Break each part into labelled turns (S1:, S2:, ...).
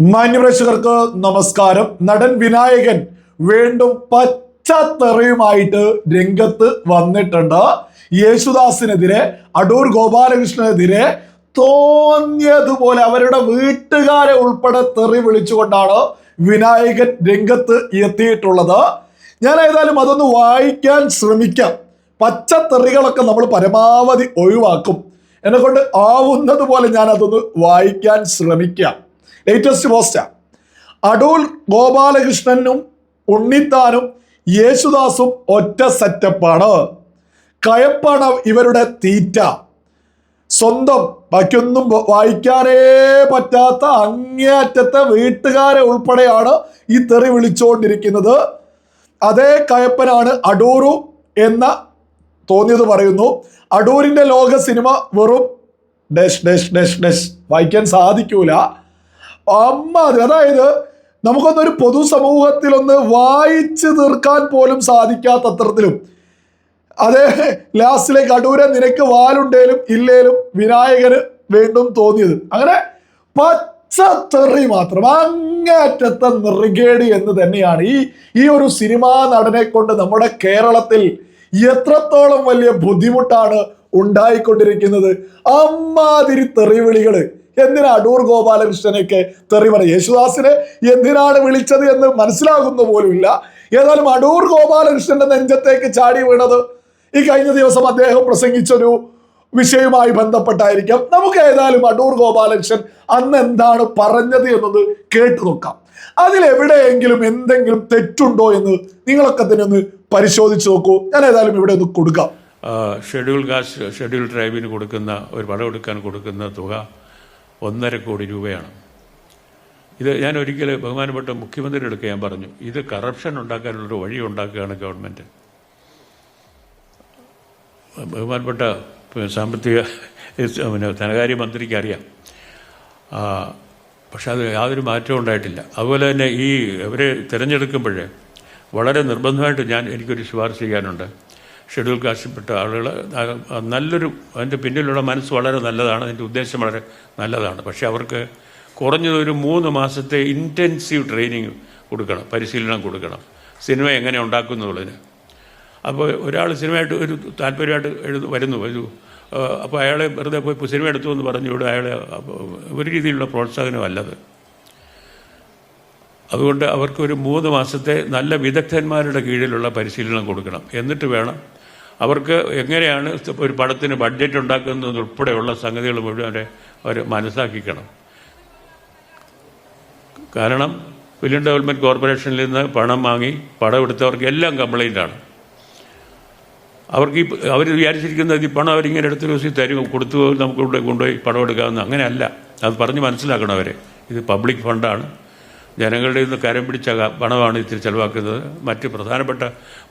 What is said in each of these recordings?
S1: മാന്യപ്രേക്ഷകർക്ക് നമസ്കാരം. നടൻ വിനായകൻ വീണ്ടും പച്ചത്തെറിയുമായിട്ട് രംഗത്ത് വന്നിട്ടുണ്ട്. യേശുദാസിനെതിരെ അടൂർ ഗോപാലകൃഷ്ണനെതിരെ തോന്നിയതുപോലെ അവരുടെ വീട്ടുകാരെ ഉൾപ്പെടെ തെറി വിളിച്ചുകൊണ്ടാണ് വിനായകൻ രംഗത്ത് എത്തിയിട്ടുള്ളത്. ഞാൻ ഏതായാലും അതൊന്ന് വായിക്കാൻ ശ്രമിക്കാം. പച്ചത്തെറികളൊക്കെ നമ്മൾ പരമാവധി ഒഴിവാക്കും. എന്നെ കൊണ്ട് ആവുന്നത് പോലെ ഞാൻ അതൊന്ന് വായിക്കാൻ ശ്രമിക്കാം. ലേറ്റസ്റ്റ് പോസ്റ്റാ അടൂർ ഗോപാലകൃഷ്ണനും ഉണ്ണിത്താനും യേശുദാസും ഒറ്റ സെറ്റപ്പാണ് കയപ്പാണ് ഇവരുടെ തീറ്റ. സ്വന്തം ബാക്കിയൊന്നും വായിക്കാനേ പറ്റാത്ത അങ്ങേയറ്റത്തെ വീട്ടുകാരെ ഉൾപ്പെടെയാണ് ഈ തെറി വിളിച്ചുകൊണ്ടിരിക്കുന്നത്. അതേ കയപ്പനാണ് അടൂറു എന്ന തോന്നിയത് പറയുന്നു. അടൂരിന്റെ ലോക സിനിമ വെറും ഡെഷ് ഡെഷ് ഡെഷ് ഡെഷ് വായിക്കാൻ സാധിക്കൂല. അമ്മ അത്. അതായത് നമുക്കൊന്നൊരു പൊതുസമൂഹത്തിൽ ഒന്ന് വായിച്ചു തീർക്കാൻ പോലും സാധിക്കാത്ത അത്രത്തിലും അതേ ലാസ്റ്റിലെ കടൂര നിനക്ക് വാലുണ്ടേലും ഇല്ലേലും വിനായകന് വീണ്ടും തോന്നിയത്. അങ്ങനെ പച്ചത്തെറി മാത്രം അങ്ങേറ്റത്തെ നിറികേടി എന്ന് തന്നെയാണ്. ഈ ഈ ഒരു സിനിമാ നടനെ കൊണ്ട് നമ്മുടെ കേരളത്തിൽ എത്രത്തോളം വലിയ ബുദ്ധിമുട്ടാണ് ഉണ്ടായിക്കൊണ്ടിരിക്കുന്നത്. അമ്മാതിരി തെറിവിളികൾ. എന്തിനാ അടൂർ ഗോപാലകൃഷ്ണനെയൊക്കെ തെറി പറയും? യേശുദാസിനെ എന്തിനാണ് വിളിച്ചത് എന്ന് മനസ്സിലാകുന്ന പോലുമില്ല. ഏതായാലും അടൂർ ഗോപാലകൃഷ്ണന്റെ നെഞ്ചത്തേക്ക് ചാടി വീണത് ഈ കഴിഞ്ഞ ദിവസം അദ്ദേഹം പ്രസംഗിച്ചൊരു വിഷയവുമായി ബന്ധപ്പെട്ടായിരിക്കാം. നമുക്ക് ഏതായാലും അടൂർ ഗോപാലകൃഷ്ണൻ അന്ന് എന്താണ് പറഞ്ഞത് എന്നത് കേട്ടു നോക്കാം. അതിലെവിടെയെങ്കിലും എന്തെങ്കിലും തെറ്റുണ്ടോ എന്ന് നിങ്ങളൊക്കെ തന്നെ ഒന്ന് പരിശോധിച്ച് നോക്കൂ. ഞാൻ ഏതായാലും ഇവിടെ ഒന്ന് കൊടുക്കാം.
S2: ഷെഡ്യൂൾ കാസ്റ്റ് ഷെഡ്യൂൾ ട്രൈബിന് കൊടുക്കുന്ന ഒരു പടമെടുക്കാൻ കൊടുക്കുന്ന തുക ഒന്നര കോടി രൂപയാണ്. ഇത് ഞാൻ ഒരിക്കൽ ബഹുമാനപ്പെട്ട മുഖ്യമന്ത്രിയുടെ ഞാൻ പറഞ്ഞു ഇത് കറപ്ഷൻ ഉണ്ടാക്കാനുള്ളൊരു വഴി ഉണ്ടാക്കുകയാണ് ഗവൺമെന്റ് ബഹുമാനപ്പെട്ട സാമ്പത്തിക പിന്നെ ധനകാര്യ മന്ത്രിക്ക് അറിയാം. പക്ഷെ അത് യാതൊരു മാറ്റവും ഉണ്ടായിട്ടില്ല. അതുപോലെ തന്നെ ഈ ഇവരെ തിരഞ്ഞെടുക്കുമ്പോൾ വളരെ നിർബന്ധമായിട്ട് ഞാൻ എനിക്കൊരു ശുപാർശ ചെയ്യാനുണ്ട്. ഷെഡ്യൂൾ കാസ്റ്റിൽപ്പെട്ട ആളുകൾ നല്ലൊരു അതിന്റെ പിന്നിലുള്ള മനസ്സ് വളരെ നല്ലതാണ് അതിന്റെ ഉദ്ദേശം വളരെ നല്ലതാണ്. പക്ഷേ അവർക്ക് കുറഞ്ഞത് ഒരു മൂന്ന് മാസത്തെ ഇന്റൻസീവ് ട്രെയിനിങ് കൊടുക്കണം പരിശീലനം കൊടുക്കണം. സിനിമ എങ്ങനെ ഉണ്ടാക്കുന്നുള്ളതിന്. അപ്പോൾ ഒരാൾ സിനിമയായിട്ട് ഒരു താല്പര്യമായിട്ട് എഴുതു വരുന്നു ഒരു അപ്പോൾ അയാളെ വെറുതെ പോയി സിനിമ എടുത്തു എന്ന് പറഞ്ഞു ഇവിടെ അയാളെ ഒരു രീതിയിലുള്ള പ്രോത്സാഹനമല്ലത്. അതുകൊണ്ട് അവർക്ക് ഒരു മൂന്ന് മാസത്തെ നല്ല വിദഗ്ധന്മാരുടെ കീഴിലുള്ള പരിശീലനം കൊടുക്കണം. എന്നിട്ട് വേണം അവർക്ക് എങ്ങനെയാണ് ഒരു പടത്തിന് ബഡ്ജറ്റ് ഉണ്ടാക്കുന്നത് ഉൾപ്പെടെയുള്ള സംഗതികൾ മുഴുവൻ അവരെ അവർ മനസ്സാക്കിക്കണം. കാരണം ഫിലിം ഡെവലപ്മെന്റ് കോർപ്പറേഷനിൽ നിന്ന് പണം വാങ്ങി പടം എടുത്തവർക്ക് എല്ലാം കംപ്ലൈന്റാണ് അവർക്ക് ഈ അവർ വിചാരിച്ചിരിക്കുന്നത് ഈ പണം അവരിങ്ങനെ എടുത്ത് ദിവസം തരും കൊടുത്തു നമുക്ക് ഇവിടെ കൊണ്ടുപോയി പണം എടുക്കാമെന്ന്. അങ്ങനെയല്ല. അത് പറഞ്ഞ് മനസ്സിലാക്കണം അവരെ. ഇത് പബ്ലിക് ഫണ്ടാണ്. ജനങ്ങളുടെ നിന്ന് കരം പിടിച്ച പണമാണ് ഇത്തിരി ചിലവാക്കുന്നത്. മറ്റ് പ്രധാനപ്പെട്ട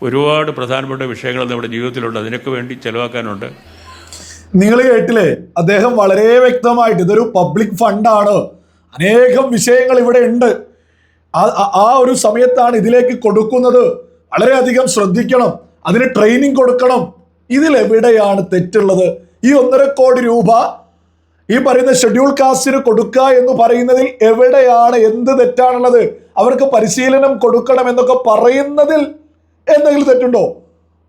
S2: ഒരുപാട് പ്രധാനപ്പെട്ട വിഷയങ്ങൾ നമ്മുടെ ജീവിതത്തിലുണ്ട്. അതിനൊക്കെ വേണ്ടി ചിലവാക്കാനുണ്ട്.
S1: നിങ്ങൾ കേട്ടില്ലേ? അദ്ദേഹം വളരെ വ്യക്തമായിട്ട് ഇതൊരു പബ്ലിക് ഫണ്ടാണ് അനേകം വിഷയങ്ങൾ ഇവിടെ ഉണ്ട്. ആ- ഒരു സമയത്താണ് ഇതിലേക്ക് കൊടുക്കുന്നത്. വളരെയധികം ശ്രദ്ധിക്കണം. അതിന് ട്രെയിനിങ് കൊടുക്കണം. ഇതിലെവിടെയാണ് തെറ്റുള്ളത്? ഈ ഒന്നര കോടി രൂപ ഈ പറയുന്ന ഷെഡ്യൂൾ കാസ്റ്റിന് കൊടുക്കുക എന്ന് പറയുന്നതിൽ എവിടെയാണ് എന്ത് തെറ്റാണുള്ളത്? അവർക്ക് പരിശീലനം കൊടുക്കണം എന്നൊക്കെ പറയുന്നതിൽ എന്തെങ്കിലും തെറ്റുണ്ടോ?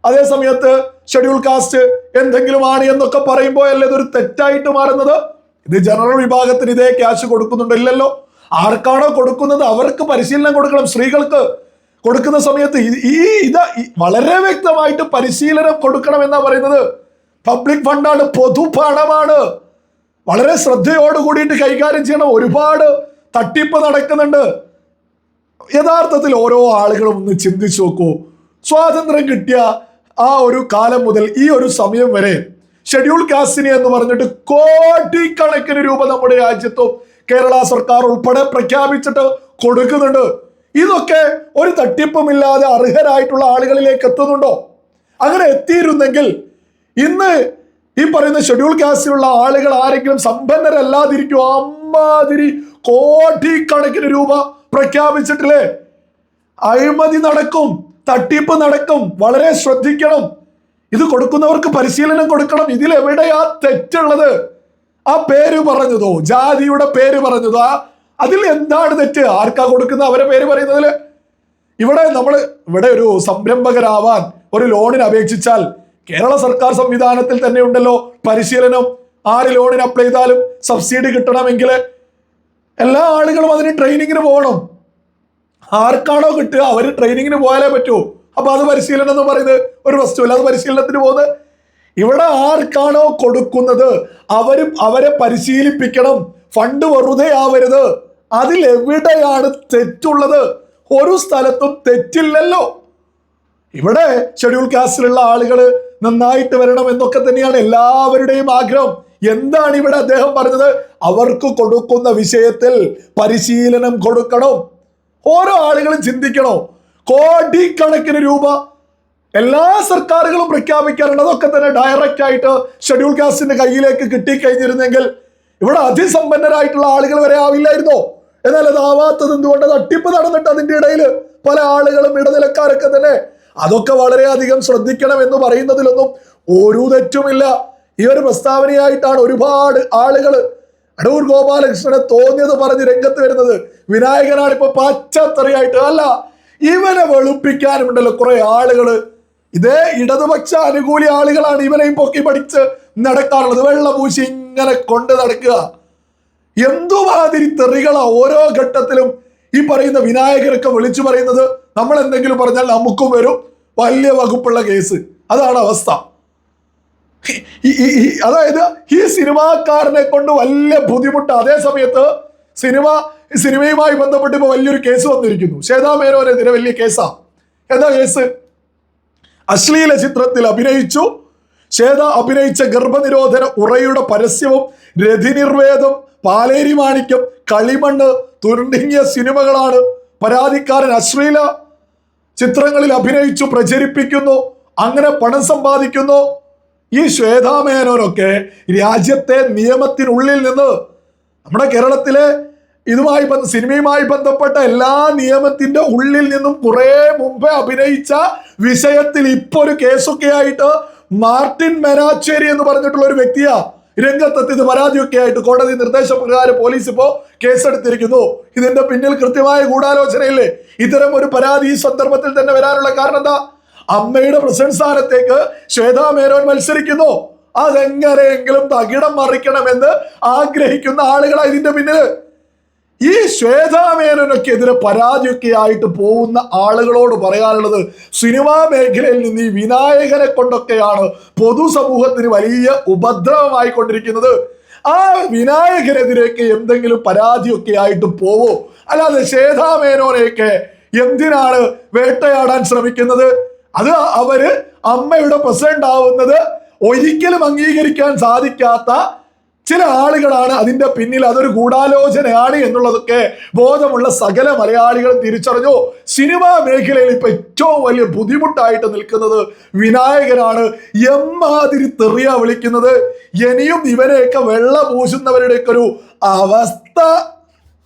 S1: അതേ സമയത്ത് ഷെഡ്യൂൾ കാസ്റ്റ് എന്തെങ്കിലും ആണ് എന്നൊക്കെ പറയുമ്പോൾ അല്ലേ ഇതൊരു തെറ്റായിട്ട് മാറുന്നത്? ഇത് ജനറൽ വിഭാഗത്തിന് ഇതേ ക്യാഷ് കൊടുക്കുന്നുണ്ടോ ഇല്ലല്ലോ ആർക്കാണോ കൊടുക്കുന്നത്? അവർക്ക് പരിശീലനം കൊടുക്കണം സ്ത്രീകൾക്ക്. കൊടുക്കുന്ന സമയത്ത് ഈ- ഈ ഇത് വളരെ വ്യക്തമായിട്ട് പരിശീലനം കൊടുക്കണം എന്നാ പറയുന്നത് പബ്ലിക് ഫണ്ടാണ് പൊതുപണമാണ്. വളരെ ശ്രദ്ധയോട് കൂടിയിട്ട് കൈകാര്യം ചെയ്യണം. ഒരുപാട് തട്ടിപ്പ് നടക്കുന്നുണ്ട്. യഥാർത്ഥത്തിൽ ഓരോ ആളുകളും ഒന്ന് ചിന്തിച്ചു നോക്കൂ. സ്വാതന്ത്ര്യം കിട്ടിയ ആ ഒരു കാലം മുതൽ ഈ ഒരു സമയം വരെ ഷെഡ്യൂൾ കാസ്റ്റിന് എന്ന് പറഞ്ഞിട്ട് കോടിക്കണക്കിന് രൂപ നമ്മുടെ രാജ്യത്തും കേരള സർക്കാർ ഉൾപ്പെടെ പ്രഖ്യാപിച്ചിട്ട് കൊടുക്കുന്നുണ്ട്. ഇതൊക്കെ ഒരു തട്ടിപ്പുമില്ലാതെ അർഹരായിട്ടുള്ള ആളുകളിലേക്ക് എത്തുന്നുണ്ടോ? അങ്ങനെ എത്തിയിരുന്നെങ്കിൽ ഇന്ന് ഈ പറയുന്ന ഷെഡ്യൂൾ കാസ്റ്റിലുള്ള ആളുകൾ ആരെങ്കിലും സമ്പന്നരല്ലാതിരിക്കും? അമ്മാതിരി കോടിക്കണക്കിന് രൂപ പ്രഖ്യാപിച്ചിട്ടില്ലേ? അഴിമതി നടക്കും. തട്ടിപ്പ് നടക്കും. വളരെ ശ്രദ്ധിക്കണം. ഇത് കൊടുക്കുന്നവർക്ക് പരിശീലനം കൊടുക്കണം. ഇതിൽ എവിടെയാ തെറ്റുള്ളത്? ആ പേര് പറഞ്ഞതോ? ജാതിയുടെ പേര് പറഞ്ഞതോ? ആ അതിൽ എന്താണ് തെറ്റ്? ആർക്കാ കൊടുക്കുന്ന അവരെ പേര് പറയുന്നതിൽ ഇവിടെ നമ്മൾ ഇവിടെ ഒരു സംരംഭകരാവാൻ ഒരു ലോണിന് അപേക്ഷിച്ചാൽ കേരള സർക്കാർ സംവിധാനത്തിൽ തന്നെ ഉണ്ടല്ലോ പരിശീലനം. ആര് ലോണിന് അപ്ലൈ ചെയ്താലും സബ്സിഡി കിട്ടണമെങ്കിൽ എല്ലാ ആളുകളും അതിന് ട്രെയിനിങ്ങിന് പോകണം. ആർക്കാണോ കിട്ടുക? അവർ ട്രെയിനിങ്ങിന് പോയാലേ പറ്റൂ. അപ്പൊ അത് പരിശീലനം എന്ന് പറയുന്നത് ഒരു വസ്തുവല്ല. അത് പരിശീലനത്തിന് പോകുന്നത് ഇവിടെ ആർക്കാണോ കൊടുക്കുന്നത്? അവരും അവരെ പരിശീലിപ്പിക്കണം. ഫണ്ട് വെറുതെ ആവരുത്. അതിൽ എവിടെയാണ് തെറ്റുള്ളത്? ഒരു സ്ഥലത്തും തെറ്റില്ലല്ലോ. ഇവിടെ ഷെഡ്യൂൾ കാസ്റ്റിലുള്ള ആളുകൾ നന്നായിട്ട് വരണം എന്നൊക്കെ തന്നെയാണ് എല്ലാവരുടെയും ആഗ്രഹം. എന്താണ് ഇവിടെ അദ്ദേഹം പറഞ്ഞത്? അവർക്ക് കൊടുക്കുന്ന വിഷയത്തിൽ പരിശീലനം കൊടുക്കണം. ഓരോ ആളുകളും ചിന്തിക്കണോ? കോടിക്കണക്കിന് രൂപ എല്ലാ സർക്കാരുകളും പ്രഖ്യാപിക്കാറുണ്ട്. അതൊക്കെ തന്നെ ഡയറക്റ്റ് ആയിട്ട് ഷെഡ്യൂൾ കാസ്റ്റിന്റെ കയ്യിലേക്ക് കിട്ടിക്കഴിഞ്ഞിരുന്നെങ്കിൽ ഇവിടെ അതിസമ്പന്നരായിട്ടുള്ള ആളുകൾ വരെ ആവില്ലായിരുന്നോ? എന്നാൽ അതാവാത്തത് എന്തുകൊണ്ട്? തട്ടിപ്പ് നടന്നിട്ട് അതിന്റെ ഇടയിൽ പല ആളുകളും ഇടനിലക്കാരൊക്കെ തന്നെ അതൊക്കെ വളരെയധികം ശ്രദ്ധിക്കണം എന്ന് പറയുന്നതിലൊന്നും ഒരു തെറ്റുമില്ല. ഈ ഒരു പ്രസ്താവനയായിട്ടാണ് ഒരുപാട് ആളുകൾ അടൂർ ഗോപാലകൃഷ്ണനെ തോന്നിയത് പറഞ്ഞ് രംഗത്ത് വരുന്നത് വിനായകനാണ് ഇപ്പൊ പച്ചത്തറിയായിട്ട്. അല്ല ഇവനെ വെളുപ്പിക്കാനുണ്ടല്ലോ കുറെ ആളുകൾ. ഇതേ ഇടതുപക്ഷ അനുകൂലി ആളുകളാണ് ഇവനെയും പൊക്കി പഠിച്ച് നടക്കാറുള്ളത്. വെള്ളപൂശി ഇങ്ങനെ കൊണ്ട് നടക്കുക. എന്തുമാതിരി തെറികളാ ഓരോ ഘട്ടത്തിലും ഈ പറയുന്ന വിനായകരൊക്കെ വിളിച്ചു പറയുന്നത്. നമ്മൾ എന്തെങ്കിലും പറഞ്ഞാൽ നമുക്കും വരും. വലിയ വകുപ്പുള്ള കേസ്. അതാണ് അവസ്ഥ. അതായത് ഈ സിനിമാക്കാരനെ കൊണ്ട് വലിയ ബുദ്ധിമുട്ട് അതേ സമയത്ത് സിനിമ സിനിമയുമായി ബന്ധപ്പെട്ട് ഇപ്പൊ വലിയൊരു കേസ് വന്നിരിക്കുന്നു. ശ്വേതാ മേനോനെതിരെ വലിയ കേസാ. എന്താ കേസ്? അശ്ലീല ചിത്രത്തിൽ അഭിനയിച്ചു. ശ്വേത അഭിനയിച്ച ഗർഭനിരോധന ഉറയുടെ പരസ്യവും രതിനിർവേദം പാലേരി മാണിക്യം കളിമണ്ണ് തുരുണ്ടിങ്ങിയ സിനിമകളാണ് പരാതിക്കാരൻ അശ്ലീല ചിത്രങ്ങളിൽ അഭിനയിച്ചു പ്രചരിപ്പിക്കുന്നു അങ്ങനെ പണം സമ്പാദിക്കുന്നു. ഈ ശ്വേതാമേനോനൊക്കെ രാജ്യത്തെ നിയമത്തിനുള്ളിൽ നിന്ന് നമ്മുടെ കേരളത്തിലെ ഇതുമായി ബന്ധ സിനിമയുമായി ബന്ധപ്പെട്ട എല്ലാ നിയമത്തിന്റെ ഉള്ളിൽ നിന്നും കുറേ മുമ്പേ അഭിനയിച്ച വിഷയത്തിൽ ഇപ്പൊ ഒരു കേസൊക്കെ ആയിട്ട് മാർട്ടിൻ മെനാച്ചേരി എന്ന് പറഞ്ഞിട്ടുള്ള ഒരു വ്യക്തിയാ. രംഗത്തെത്തിയത് പരാതിയൊക്കെ ആയിട്ട് കോടതി നിർദ്ദേശപ്രകാരം പോലീസ് ഇപ്പോ കേസെടുത്തിരിക്കുന്നു. ഇതിന്റെ പിന്നിൽ കൃത്യമായ ഗൂഢാലോചനയില്ലേ? ഇത്തരം ഒരു പരാതി ഈ സന്ദർഭത്തിൽ തന്നെ വരാനുള്ള കാരണം എന്താ അമ്മയുടെ പ്രസിഡന്റ് സ്ഥാനത്തേക്ക് ശ്വേതാ മേനോൻ മത്സരിക്കുന്നു. അതെങ്ങനെയെങ്കിലും തകിടം മറിക്കണമെന്ന് ആഗ്രഹിക്കുന്ന ആളുകളാണ് ഇതിന്റെ പിന്നിൽ. ഈ ശ്വേതാമേനൊക്കെ എതിരെ പരാതിയൊക്കെ ആയിട്ട് പോകുന്ന ആളുകളോട് പറയാനുള്ളത് സിനിമാ മേഖലയിൽ നിന്ന് ഈ വിനായകനെ കൊണ്ടൊക്കെയാണ് പൊതുസമൂഹത്തിന് വലിയ ഉപദ്രവമായി കൊണ്ടിരിക്കുന്നത്. ആ വിനായകനെതിരെയൊക്കെ എന്തെങ്കിലും പരാതിയൊക്കെ ആയിട്ട് പോവോ? അല്ലാതെ ശ്വേതാമേനോനെയൊക്കെ എന്തിനാണ് വേട്ടയാടാൻ ശ്രമിക്കുന്നത്? അത് അവർ അമ്മയുടെ പ്രസിഡന്റ് ആവുന്നത് ഒരിക്കലും അംഗീകരിക്കാൻ സാധിക്കാത്ത ചില ആളുകളാണ് അതിന്റെ പിന്നിൽ. അതൊരു ഗൂഢാലോചനയാണ് എന്നുള്ളതൊക്കെ ബോധമുള്ള സകല മലയാളികളും തിരിച്ചറിഞ്ഞു. സിനിമാ മേഖലയിൽ ഇപ്പൊ ഏറ്റവും വലിയ ബുദ്ധിമുട്ടായിട്ട് നിൽക്കുന്നത് വിനായകനാണ്. എമ്മാതിരി തെറിയ വിളിക്കുന്നത്. ഇനിയും ഇവരെയൊക്കെ വെള്ള പൂശുന്നവരുടെയൊക്കെ ഒരു അവസ്ഥ